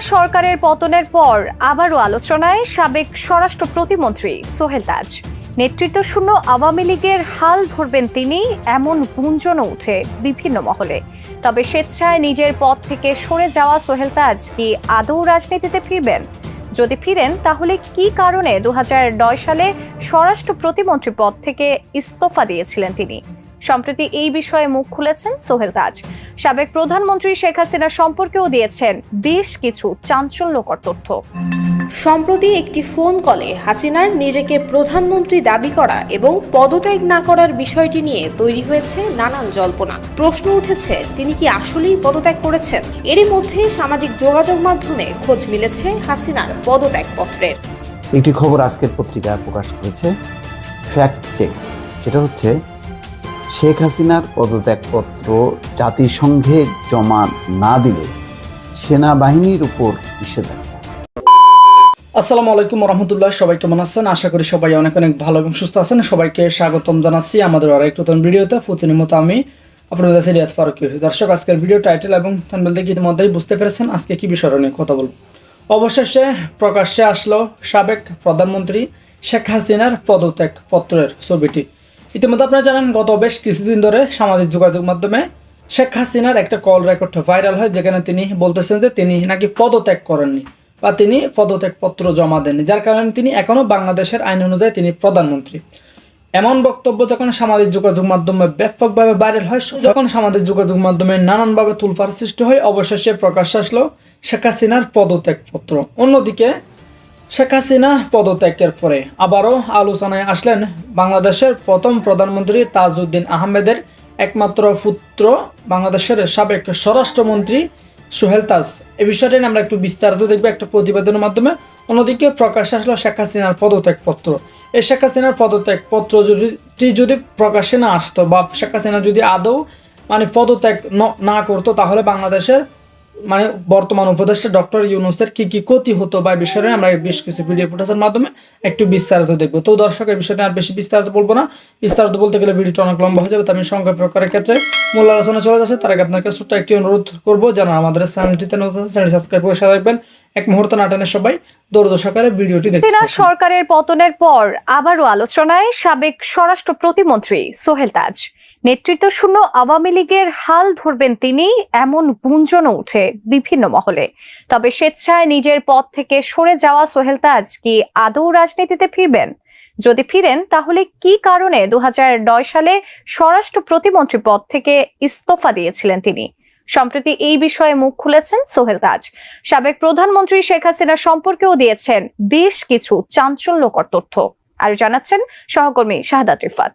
সরকারের পতনের পর আবারও আলোচনায় সাবেক স্বরাষ্ট্র প্রতিমন্ত্রী সোহেল তাজ নেতৃত্বশূন্য আওয়ামী লীগের হাল ধরবেন তিনি এমন গুঞ্জনও উঠে বিভিন্ন মহলে। তবে স্বেচ্ছায় নিজের পদ থেকে সরে যাওয়া সোহেল তাজ কি আদৌ রাজনীতিতে ফিরবেন? যদি ফিরেন, তাহলে কি কারণে দু হাজার নয় সালে স্বরাষ্ট্র প্রতিমন্ত্রী পদ থেকে ইস্তফা দিয়েছিলেন তিনি? সম্প্রতি এই বিষয়ে মুখ খুলেছেন সোহেল তাজ সাবেক প্রধানমন্ত্রী শেখ হাসিনা সম্পর্কেও দিয়েছেন বেশ কিছু চাঞ্চল্যকর তথ্য। সম্প্রতি একটি ফোন কলে হাসিনার নিজেকে প্রধানমন্ত্রী দাবি করা এবং পদত্যাগ না করার বিষয়টি নিয়ে তৈরি হয়েছে নানান জল্পনা। প্রশ্ন উঠেছে তিনি কি আসলেই পদত্যাগ করেছেন? এরই মধ্যে সামাজিক যোগাযোগ মাধ্যমে খোঁজ মিলেছে হাসিনার পদত্যাগ পত্রের একটি খবর আজকের পত্রিকা প্রকাশ করেছে। ফ্যাক্ট চেক সেটা হচ্ছে শেখ হাসিনার পদত্যাগপত্র জাতিসংঘে জমা না দিলে সেনাবাহিনীর উপর নিষেধাজ্ঞা। আসসালামু আলাইকুম রহমতুল্লাহ সবাই কেমন আছেন? আশা করি সবাই অনেক অনেক ভালো এবং সুস্থ আছেন। সবাইকে স্বাগতম জানাচ্ছি আমাদের আরেক নতুন ভিডিওতে। প্রতিনিয়ত আমি আপনাদের কাছে রিয়াদ ফারুকি। দর্শক, আজকের ভিডিও টাইটেল এবং থানবেল থেকে ইতিমধ্যেই বুঝতে পেরেছেন আজকে কি বিষয় নিয়ে কথা বলব। অবশেষে প্রকাশ্যে আসলো সাবেক প্রধানমন্ত্রী শেখ হাসিনার পদত্যাগ পত্রের ছবিটি। ইতিমধ্যে আপনারা জানেন, গত বেশ কিছুদিন ধরে সামাজিক যোগাযোগ মাধ্যমে শেখ হাসিনার একটা কল রেকর্ড ভাইরাল হয়, যেখানে তিনি বলতেছেন যে তিনি নাকি পদত্যাগ করেননি বা তিনি পদত্যাগপত্র জমা দেননি, যার কারণে তিনি এখনও বাংলাদেশের আইন অনুযায়ী তিনি প্রধানমন্ত্রী। এমন বক্তব্য যখন সামাজিক যোগাযোগ মাধ্যমে ব্যাপকভাবে ভাইরাল হয় যখন সামাজিক যোগাযোগ মাধ্যমে নানানভাবে তুলফার সৃষ্টি হয়, অবশেষে প্রকাশ আসলো শেখ হাসিনার পদত্যাগপত্র। অন্যদিকে শেখ হাসিনা পদত্যাগের পরে আবারও আলোচনায় আসলেন বাংলাদেশের প্রথম প্রধানমন্ত্রী তাজউদ্দিন আহমেদের একমাত্র পুত্র বাংলাদেশের সাবেক স্বরাষ্ট্রমন্ত্রী সোহেল তাজ। এ বিষয়টা নিয়ে আমরা একটু বিস্তারিত দেখব একটা প্রতিবেদনের মাধ্যমে। অন্যদিকে প্রকাশ আসলো শেখ হাসিনার পদত্যাগপত্র। এই শেখ হাসিনার পদত্যাগপত্র যদি যদি প্রকাশে না আসতো বা শেখ হাসিনা যদি আদৌ মানে পদত্যাগ না করতো, তাহলে বাংলাদেশের মানে বর্তমান উপদেষ্টা ডক্টর ইউনুসের কি কি ক্ষতি হতো বা বিষয়ে আমরা বেশ কিছু ভিডিও ফুটেজের মাধ্যমে একটু বিস্তারিত দেখব। তো দর্শক এই বিষয়টা আর বেশি বিস্তারিত বলব না। বিস্তারিত বলতে গেলে ভিডিওটা অনেক লম্বা হয়ে যাবে, তো আমি সংখ্যা প্রকারের ক্ষেত্রে মূল আলোচনা চলে যাচ্ছে। তার আগে আপনাকে ছোট্ট একটি অনুরোধ করব, যেন আমাদের চ্যানেলটিতে নতুন চ্যানেল সাবস্ক্রাইব করে সাথে রাখবেন এক মুহূর্ত নাটানে সবাই সরকারের পতনের পর আবারও আলোচনায় সাবেক স্বরাষ্ট্র প্রতিমন্ত্রী সোহেল তাজ। নেতৃত্বশূন্য আওয়ামী লীগের হাল ধরবেন তিনি, এমন গুঞ্জনও উঠে বিভিন্ন মহলে। তবে স্বেচ্ছায় নিজের পদ থেকে সরে যাওয়া সোহেল তাজ কি আদৌ রাজনীতিতে ফিরবেন? যদি ফিরেন, তাহলে কি কারণে দু সালে স্বরাষ্ট্র প্রতিমন্ত্রী পদ থেকে ইস্তফা দিয়েছিলেন তিনি? সম্প্রতি এই বিষয়ে মুখ খুলেছেন সোহেল তাজ। সাবেক প্রধানমন্ত্রী শেখ হাসিনা সম্পর্কেও দিয়েছেন বেশ কিছু চাঞ্চল্যকর তথ্য। আর জানাচ্ছেন সহকর্মী শাহাদাত রিফাত।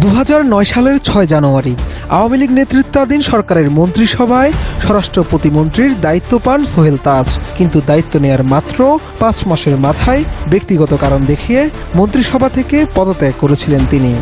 দু হাজার নয় সালের ছয় জানুয়ারি, আওয়ামী লীগ নেতৃত্বাধীন সরকারের মন্ত্রিসভায় স্বরাষ্ট্র প্রতিমন্ত্রীর দায়িত্ব পান সোহেল তাজ। কিন্তু দায়িত্ব নেয়ার মাত্র পাঁচ মাসের মাথায় ব্যক্তিগত কারণ দেখিয়ে মন্ত্রিসভা থেকে পদত্যাগ করেছিলেন তিনি।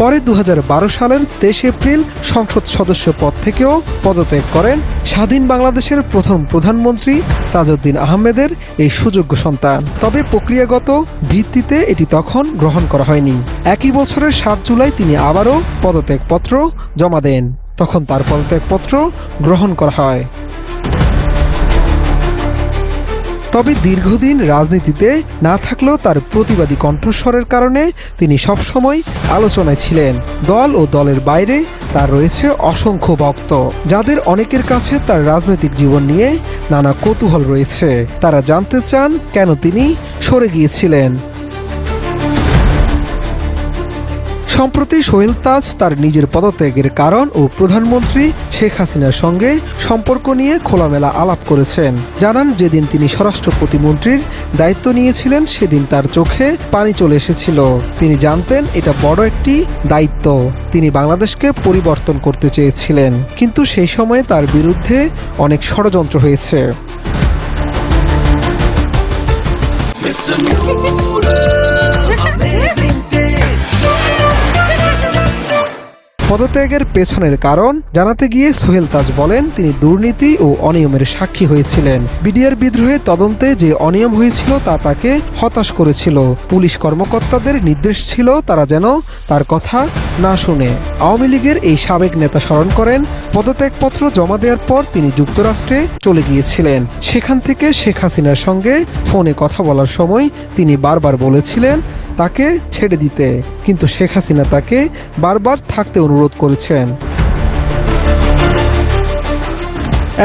পরে দু হাজার বারো সালের তেইশ এপ্রিল সংসদ সদস্য পদ থেকেও পদত্যাগ করেন স্বাধীন বাংলাদেশের প্রথম প্রধানমন্ত্রী তাজউদ্দিন আহমেদের এই সুযোগ্য সন্তান। তবে প্রক্রিয়াগত ভিত্তিতে এটি তখন গ্রহণ করা হয়নি। একই বছরের সাত জুলাই তিনি আবারও পদত্যাগপত্র জমা দেন। তখন তার পদত্যাগপত্র গ্রহণ করা হয়। তবে দীর্ঘদিন রাজনীতিতে না থাকলেও তার প্রতিবাদী কণ্ঠস্বরের কারণে তিনি সবসময় আলোচনায় ছিলেন। দল ও দলের বাইরে তার রয়েছে অসংখ্য ভক্ত, যাদের অনেকের কাছে তার রাজনৈতিক জীবন নিয়ে নানা কৌতূহল রয়েছে। তারা জানতে চান কেন তিনি সরে গিয়েছিলেন। সম্প্রতি সোহেল তাজ তার নিজের পদত্যাগের কারণ ও প্রধানমন্ত্রী শেখ হাসিনার সঙ্গে সম্পর্ক নিয়ে খোলামেলা আলাপ করেছেন। জানান, যেদিন তিনি স্বরাষ্ট্র প্রতিমন্ত্রীর দায়িত্ব নিয়েছিলেন, সেদিন তার চোখে পানি চলে এসেছিল। তিনি জানতেন, এটা বড় একটি দায়িত্ব। তিনি বাংলাদেশকে পরিবর্তন করতে চেয়েছিলেন। কিন্তু সেই সময়ে তার বিরুদ্ধে অনেক ষড়যন্ত্র হয়েছে। পদত্যাগের পেছনের কারণ জানাতে গিয়ে সোহেল তাজ বলেন, তিনি দুর্নীতি ও অনিয়মের সাক্ষী হয়েছিলেন। বিডিআর বিদ্রোহে তদন্তে যে অনিয়ম হয়েছিল তা তাকে হতাশ করেছিল। পুলিশ কর্মকর্তাদের নির্দেশ ছিল তারা যেন তার কথা না শুনে। আওয়ামী লীগের এই সাবেক নেতা স্মরণ করেন, পদত্যাগপত্র জমা দেওয়ার পর তিনি যুক্তরাষ্ট্রে চলে গিয়েছিলেন। সেখান থেকে শেখ হাসিনার সঙ্গে ফোনে কথা বলার সময় তিনি বারবার বলেছিলেন তাকে ছেড়ে দিতে, কিন্তু শেখ হাসিনা তাকে বারবার থাকতে অনুরোধ করেছেন।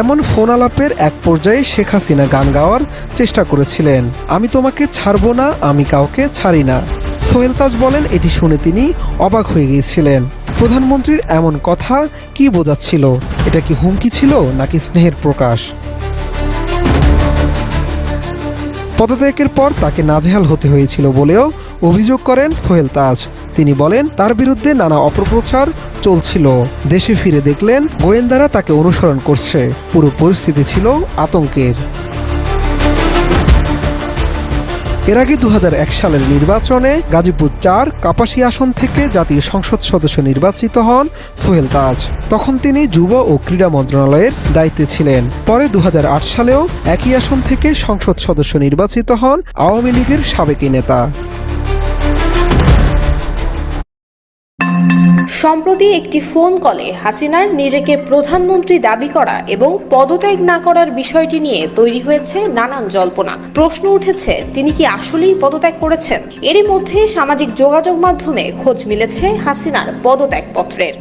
এমন ফোন আলাপের এক পর্যায়ে শেখ হাসিনা গান গাওয়ার চেষ্টা করেছিলেন। আমি তোমাকে ছাড়বো না, আমি কাউকে ছাড়ি না। সোহেল তাজ বলেন, এটি শুনে তিনি অবাক হয়ে গিয়েছিলেন। প্রধানমন্ত্রীর এমন কথা কি বোঝাচ্ছিল? এটা কি হুমকি ছিল, নাকি স্নেহের প্রকাশ? পদত্যাগের পর তাকে নাজেহাল হতে হয়েছিল বলেও অভিযোগ করেন সোহেল তাজ। তিনি বলেন, তার বিরুদ্ধে নানা অপপ্রচার চলছিল। দেশে ফিরে দেখলেন, গোয়েন্দারা তাকে অনুসরণ করছে। পুরো পরিস্থিতি ছিল আতঙ্কের। এর আগে দু হাজার এক সালের নির্বাচনে গাজীপুর চার কাপাসি আসন থেকে জাতীয় সংসদ সদস্য নির্বাচিত হন সোহেল তাজ। তখন তিনি যুব ও ক্রীড়া মন্ত্রণালয়ের দায়িত্বে ছিলেন। পরে দু হাজার আট সালেও একই আসন থেকে সংসদ সদস্য নির্বাচিত হন আওয়ামী লীগের সাবেক নেতা। সম্প্রতি একটি ফোন কলে হাসিনার নিজেকে প্রধানমন্ত্রী দাবি করা এবং পদত্যাগ না করার বিষয়টি নিয়ে তৈরি হয়েছে নানান জল্পনা। প্রশ্ন উঠেছে, তিনি কি আসলেই পদত্যাগ করেছেন? এরই মধ্যে সামাজিক যোগাযোগ মাধ্যমে খোঁজ মিলেছে হাসিনার পদত্যাগ পদত্যাগপত্রের।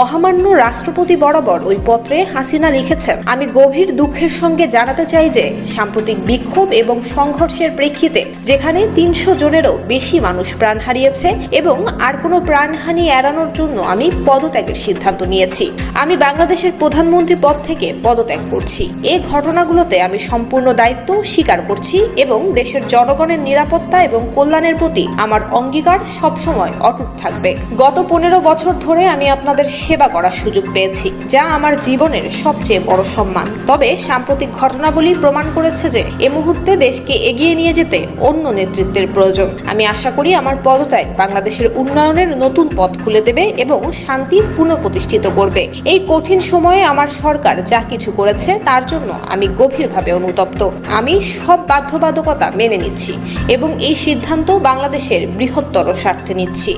মহামান্য রাষ্ট্রপতি বরাবর ওই পত্রে হাসিনা লিখেছেন, আমি গভীর দুঃখের সঙ্গে জানাতে চাই যে, সাম্প্রতিক বিক্ষোভ এবং সংঘর্ষের প্রেক্ষিতে যেখানে তিনশো জনেরও বেশি মানুষ প্রাণ হারিয়েছে এবং আর কোনো প্রাণহানি এড়ানোর জন্য আমি পদত্যাগের সিদ্ধান্ত নিয়েছি। আমি বাংলাদেশের প্রধানমন্ত্রী পদ থেকে পদত্যাগ করছি। এই ঘটনাগুলোতে আমি সম্পূর্ণ দায়িত্ব স্বীকার করছি এবং দেশের জনগণের নিরাপত্তা এবং কল্যাণের প্রতি আমার অঙ্গীকার সবসময় অটুট থাকবে। গত পনেরো বছর ধরে আমি আপনাদের সেবা করার সুযোগ পেয়েছি, যা আমার জীবনের সবচেয়ে বড় সম্মান। তবে সাম্প্রতিক ঘটনাবলী প্রমাণ করেছে যে, এ মুহূর্তে দেশকে এগিয়ে নিয়ে যেতে অন্য নেতৃত্বের প্রয়োজন। আমি আশা করি আমার পদত্যাগ বাংলাদেশের উন্নয়নের নতুন পথ খুলে দেবে এবং শান্তি পুনঃপ্রতিষ্ঠিত করবে। এই কঠিন সময়ে আমার সরকার যা কিছু করেছে, তার জন্য আমি গভীরভাবে অনুতপ্ত। আমি সব বাধ্যবাধকতা মেনে নিচ্ছি এবং এই সিদ্ধান্ত বাংলাদেশের বৃহত্তর স্বার্থে নিচ্ছি।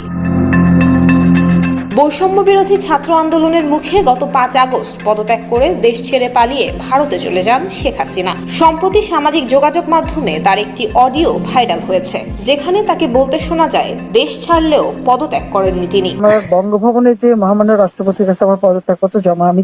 বৈষম্য বিরোধী ছাত্র আন্দোলনের মুখে গত পাঁচ আগস্ট পদত্যাগ করে দেশ ছেড়ে পালিয়ে ভারতে চলে যান শেখ হাসিনা। সম্প্রতি সামাজিক যোগাযোগ মাধ্যমে তার একটি অডিও ভাইরাল হয়েছে যেখানে তাকে বলতে শোনা যায় দেশ ছাড়লেও পদত্যাগ করেননি তিনি। বঙ্গভবনে যে মহামান্য রাষ্ট্রপতির কাছে আমার পদত্যাগপত্র জমা আমি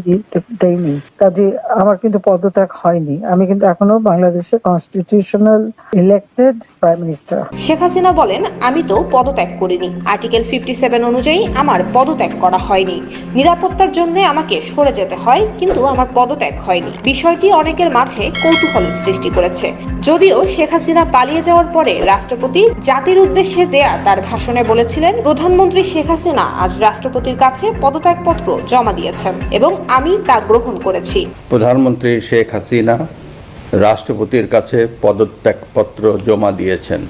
দেইনি। কাজে আমার কিন্তু পদত্যাগ হয়নি। আমি কিন্তু এখনও বাংলাদেশের constitutional elected prime minister Sheikh Hasina বলেন আমি তো পদত্যাগ করিনি। আর্টিকেল ফিফটি সেভেন অনুযায়ী আমার পদত্যাগ করা হয়নি। নিরাপত্তার জন্য আমাকে সরে যেতে হয়, কিন্তু আমার পদত্যাগ হয়নি। বিষয়টি অনেকের মাঝে কৌতূহলের সৃষ্টি করেছে। যদিও শেখ হাসিনা পালিয়ে যাওয়ার পরে রাষ্ট্রপতি জাতির উদ্দেশ্যে দেয়া তার ভাষণে বলেছিলেন, প্রধানমন্ত্রী শেখ হাসিনা আজ রাষ্ট্রপতির কাছে পদত্যাগপত্র জমা দিয়েছেন এবং আমি তা গ্রহণ করেছি। প্রধানমন্ত্রী শেখ হাসিনা রাষ্ট্রপতির কাছে পদত্যাগপত্র জমা দিয়েছেন।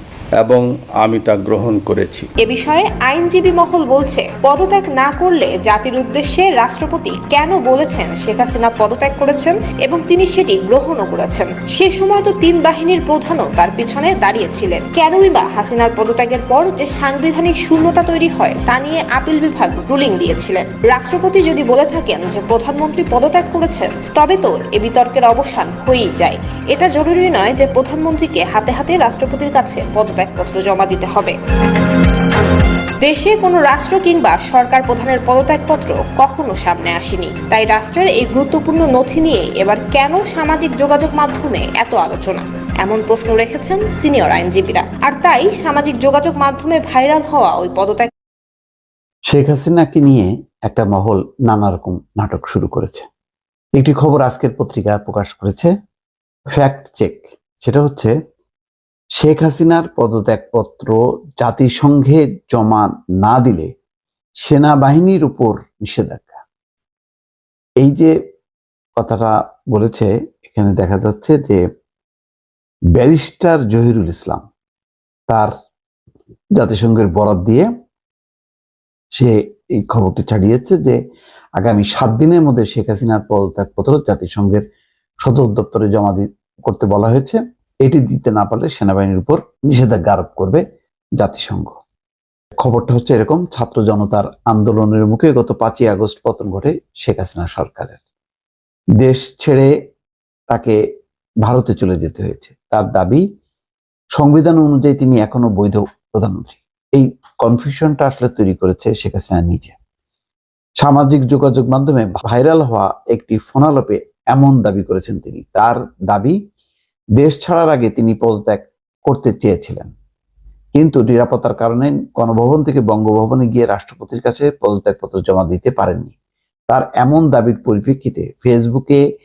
এবং আমি তা গ্রহণ করেছি। এ বিষয়ে আইনজীবী মহল বলছে, পদত্যাগ না করলে জাতির উদ্দেশ্যে রাষ্ট্রপতি কেন বলেছেন শেখ হাসিনা পদত্যাগ করেছেন এবং তিনি সেটি গ্রহণও করেছেন? সে সময় তো তিন বাহিনীর প্রধানও তার পিছনে দাঁড়িয়েছিলেন। কেনই বা হাসিনার পদত্যাগের পর যে সাংবিধানিক শূন্যতা তৈরি হয়, তা নিয়ে আপিল বিভাগ রুলিং দিয়েছিলেন। রাষ্ট্রপতি যদি বলে থাকেন যে প্রধানমন্ত্রী পদত্যাগ করেছেন, তবে তো এ বিতর্কের অবসান হয়েই যায়। এটা জরুরি নয় যে প্রধানমন্ত্রীকে হাতে হাতে রাষ্ট্রপতির কাছে পদত্যাগপত্র জমা দিতে হবে। দেশে কোনো রাষ্ট্র কিংবা সরকার প্রধানের পদত্যাগপত্র কখনো সামনে আসেনি। তাই রাষ্ট্রের এই গুরুত্বপূর্ণ নথি নিয়ে এবার কেন সামাজিক যোগাযোগ মাধ্যমে এত আলোচনা? এমন প্রশ্ন রেখেছেন সিনিয়র আইনজীবীরা। আর তাই সামাজিক যোগাযোগ মাধ্যমে ভাইরাল হওয়া ওই পদত্যাগ শেখ হাসিনাকে নিয়ে একটা মহল নানা রকম নাটক শুরু করেছে। একটি খবর আজকের পত্রিকা প্রকাশ করেছে। Fact check. সেটা হচ্ছে শেখ হাসিনার পদত্যাগপত্র জাতিসংঘে জমা না দিলে সেনাবাহিনীর উপর নিষেধাজ্ঞা। এই যে কথাটা বলেছে, এখানে দেখা যাচ্ছে যে ব্যারিস্টার জহিরুল ইসলাম তার জাতিসংঘের বরাত দিয়ে সে এই খবরটি ছাড়িয়েছে যে আগামী সাত দিনের মধ্যে শেখ হাসিনার পদত্যাগপত্র জাতিসংঘের সদর দপ্তরে জমা করতে বলা হয়েছে। এটি দিতে না পারলে সেনাবাহিনীর উপর নিষেধাজ্ঞা আরোপ করবে জাতিসংঘ। খবরটা হচ্ছে এরকম, ছাত্র জনতার আন্দোলনের মুখে গত পাঁচই আগস্ট পতন ঘটে শেখ হাসিনা সরকারের। দেশ ছেড়ে তাকে ভারতে চলে যেতে হয়েছে। তার দাবি, সংবিধান অনুযায়ী তিনি এখনও বৈধ প্রধানমন্ত্রী। এই কনফিউশনটা আসলে তৈরি করেছে শেখ হাসিনা নিজে। সামাজিক যোগাযোগ মাধ্যমে ভাইরাল হওয়া একটি ফোনালোপে এমন দাবি করেছেন তিনি। তার দাবি দেশ ছাড়ার আগে তিনি পদত্যাগ করতে চেয়েছিলেন। কিন্তু নিরাপত্তার কারণে গণভবন থেকে বঙ্গভবনে গিয়ে রাষ্ট্রপতির কাছে পদত্যাগপত্র জমা দিতে পারেননি। তার এমন দাবির পরিপ্রেক্ষিতে ফেসবুকে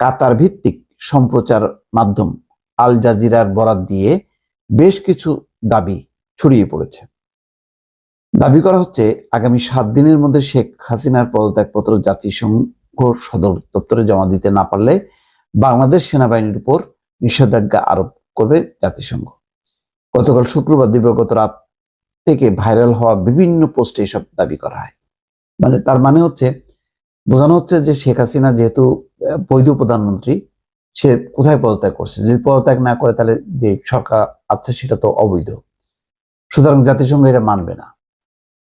কাতার ভিত্তিক সম্প্রচার মাধ্যম আল জাজিরার বরাত দিয়ে বেশ কিছু দাবি ছড়িয়ে পড়েছে। দাবি করা হচ্ছে, আগামী সাত দিনের মধ্যে শেখ হাসিনার পদত্যাগপত্র জাতিসংঘ সদর দপ্তরে জমা দিতে না পারলে বাংলাদেশ সেনাবাহিনীর উপর নিষেধাজ্ঞা আরোপ করবে জাতিসংঘ। গতকাল শুক্রবার দিবাগত রাত থেকে ভাইরাল হওয়া বিভিন্ন পোস্টে এসব দাবি করা হয়। মানে তার মানে হচ্ছে, বোঝানো হচ্ছে যে শেখ হাসিনা যেহেতু বৈধ প্রধানমন্ত্রী, সে কোথায় পদত্যাগ করছে? যদি পদত্যাগ না করে তাহলে যে সরকার আছে সেটা তো অবৈধ। সুতরাং জাতিসংঘ এটা মানবে না।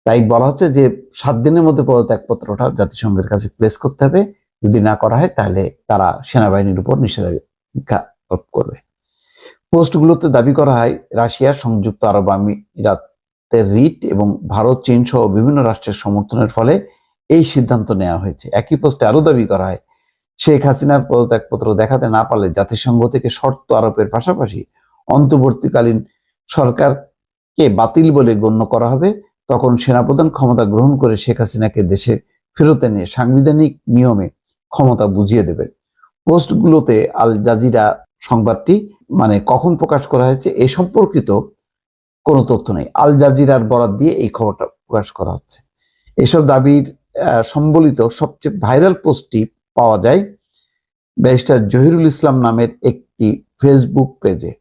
তাই বলা হচ্ছে যে সাত দিনের মধ্যে পদত্যাগপত্রটা জাতিসংঘের কাছে প্লেস করতে হবে। যদি না করা হয় তাহলে তারা সেনাবাহিনীর উপর নিষেধাজ্ঞা আরোপ করবে। পোস্টগুলোতে দাবি করা হয় রাশিয়া সংযুক্ত আরব আমিরাতের রিট এবং ভারত, চীন সহ বিভিন্ন রাষ্ট্রের সমর্থনের ফলে এই সিদ্ধান্ত নেওয়া হয়েছে। একই পোস্টে আরও দাবি করা হয়, শেখ হাসিনার পদত্যাগপত্র দেখাতে না পারলে জাতিসংঘ থেকে শর্ত আরোপের পাশাপাশি অন্তর্বর্তীকালীন সরকারকে বাতিল বলে গণ্য করা হবে। তখন সেনাপ্রধান ক্ষমতা গ্রহণ করে শেখ হাসিনাকে দেশে ফেরত এনে সাংবিধানিক নিয়মে ক্ষমতা বুঝিয়ে দেবে। পোস্টগুলোতে আল জাজিরা সংবাদটি মানে কখন প্রকাশ করা হয়েছে, এ সম্পর্কিত কোনো তথ্য নেই। আল জাজিরার বরাত দিয়ে এই খবরটা প্রকাশ করা হচ্ছে। এসব দাবির সম্বলিত সবচেয়ে ভাইরাল পোস্টটি পাওয়া যায় ব্যারিস্টার জহিরুল ইসলাম নামের একটি ফেসবুক পেজে।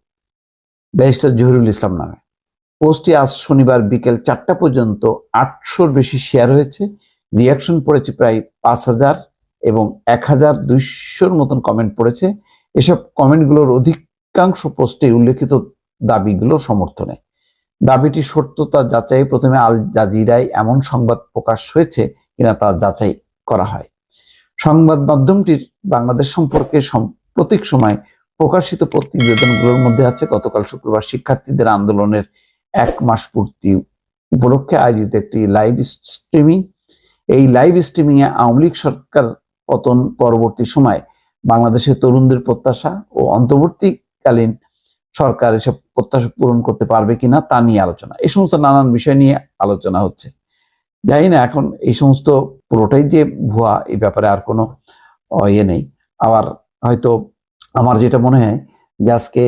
ব্যারিস্টার জহিরুল ইসলাম নামে। পোস্টটি আজ শনিবার বিকেল চারটা পর্যন্ত আটশোর বেশি শেয়ার হয়েছে। রিয়াকশন পড়েছে প্রায় পাঁচ হাজার এবং এক হাজার দুইশোর মতন কমেন্ট পড়েছে। এসব কমেন্টগুলোর অধিকাংশ পোস্টে উল্লেখিত দাবিগুলো সমর্থনে। দাবিটি সত্যতা যাচাই প্রথমে আল জাজিরায় এমন সংবাদ প্রকাশ হয়েছে কিনা তা যাচাই করা হয়। সংবাদ মাধ্যমটির বাংলাদেশ সম্পর্কে সাম্প্রতিক সময় প্রকাশিত প্রতিবেদনগুলোর মধ্যে আছে, গতকাল শুক্রবার শিক্ষার্থীদের আন্দোলনের এক মাস পূর্তি উপলক্ষে আয়োজিত একটি লাইভ স্ট্রিমিং। এই লাইভ স্ট্রিমিং এ আওয়ামী লীগ সরকার পতন পরবর্তী সময় বাংলাদেশের তরুণদের প্রত্যাশা ও অন্তর্বর্তীকালীন সরকার এসব প্রত্যাশা পূরণ করতে পারবে কিনা তা নিয়ে আলোচনা। এই সমস্ত নানান বিষয় নিয়ে আলোচনা হচ্ছে। জানি না, এখন এই সমস্ত পুরোটাই যে ভুয়া, এই ব্যাপারে আর কোনো ইয়ে নেই। আবার হয়তো আমার যেটা মনে হয় যে আজকে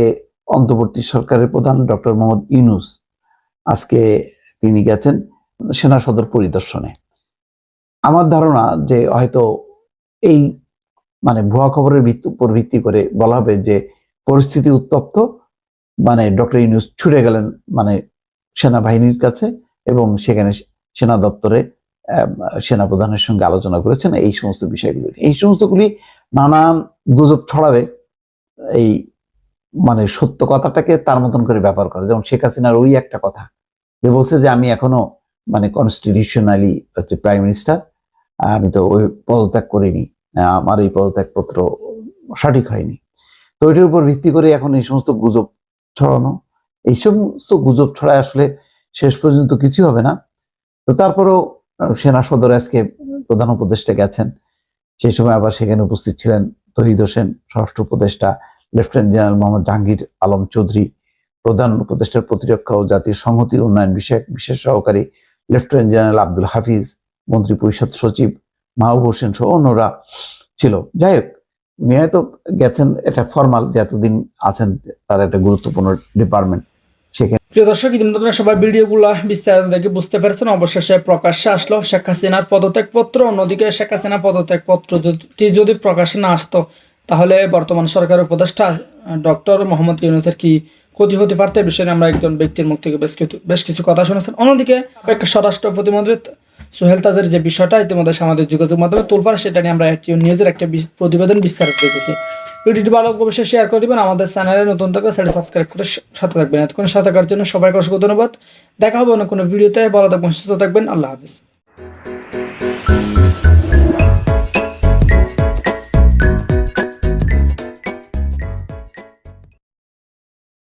অন্তর্বর্তী সরকারের প্রধান ডক্টর মোহাম্মদ ইউনুস, আজকে তিনি গেছেন সেনা সদর পরিদর্শনে। আমার ধারণা যে হয়তো এই মানে ভুয়া খবরের উপর ভিত্তি করে বলা হবে যে পরিস্থিতি উত্তপ্ত মানে ডক্টর ইউনুস ছুটে গেলেন মানে সেনাবাহিনীর কাছে এবং সেখানে সেনা দপ্তরে সেনাপ্রধানের সঙ্গে আলোচনা করেছেন এই সমস্ত বিষয়গুলি। এই সমস্তগুলি নানান গুজব ছড়াবে। এই মানে সত্য কথাটাকে তার মতন করে ব্যাপার করে। যেমন শেখ হাসিনার ওই একটা কথা যে বলছে যে, আমি এখনও মানে কনস্টিটিউশনালি হচ্ছে প্রাইম মিনিস্টার আমি তো ওই পদত্যাগ করিনি। আমার এই পদত্যাগপত্র সঠিক হয়নি। তো ওইটার উপর ভিত্তি করে এখন এই সমস্ত গুজব ছড়ানো। এই সমস্ত গুজব ছড়ায় আসলে শেষ পর্যন্ত কিছু হবে না। তো তারপরেও সেনা সদর আজকে প্রধান উপদেষ্টা গেছেন। সেই সময় আবার সেখানে উপস্থিত ছিলেন তহিদ হোসেন ষষ্ঠ উপদেষ্টা, লেফটেন্যান্ট জেনারেল মোহাম্মদ জাহাঙ্গীর আলম চৌধুরী, প্রধান উপদেষ্টার প্রতিরক্ষা ও জাতীয় সংহতি উন্নয়ন বিষয়ক বিশেষ সহকারী, লেফটেন্যান্ট জেনারেল আব্দুল হাফিজ মন্ত্রী পরিষদ সচিব মাহবুব হোসেন সহ অন্যরা ছিল। যাই হোক, উনি গেছেন এটা ফর্মাল যে এতদিন আছেন তার একটা গুরুত্বপূর্ণ ডিপার্টমেন্ট প্রিয় দর্শক, ইতিমধ্যে সবাই ভিডিওগুলো বিস্তারিত দেখে বুঝতে পেরেছেন। অবশেষে প্রকাশ্যে আসলো শেখ হাসিনার পদত্যাগপত্র। অন্যদিকে শেখ হাসিনার পদত্যাগপত্র যদি প্রকাশ্যে না আসতো, তাহলে বর্তমান সরকারের উপদেষ্টা ডক্টর মোহাম্মদ ইউনুসের কি ক্ষতি হতে পারত বিষয়ে আমরা একজন ব্যক্তির মুখ থেকে বেশ কিছু বেশ কিছু কথা শুনেছেন। অন্যদিকে স্বরাষ্ট্র প্রতিমন্ত্রী সোহেল তাজের যে বিষয়টা, ইতিমধ্যে সামাজিক যোগাযোগ মাধ্যমে তোলবার সেটা নিয়ে আমরা একটি নিউজের একটা প্রতিবেদন বিস্তারিত দেখেছি। ভিডিওটি ভালো অবশ্যই শেয়ার করে দেবেন। আমাদের চ্যানেলে নতুন থাকলে সেটা সাবস্ক্রাইব করে সাথে থাকবেন। এতক্ষণ সাথে থাকার জন্য সবাইকে অসংখ্য ধন্যবাদ। দেখা হবে অন্য কোনো ভিডিওতে। ভালো থাকবেন, সুস্থ থাকবেন। আল্লাহ হাফিজ।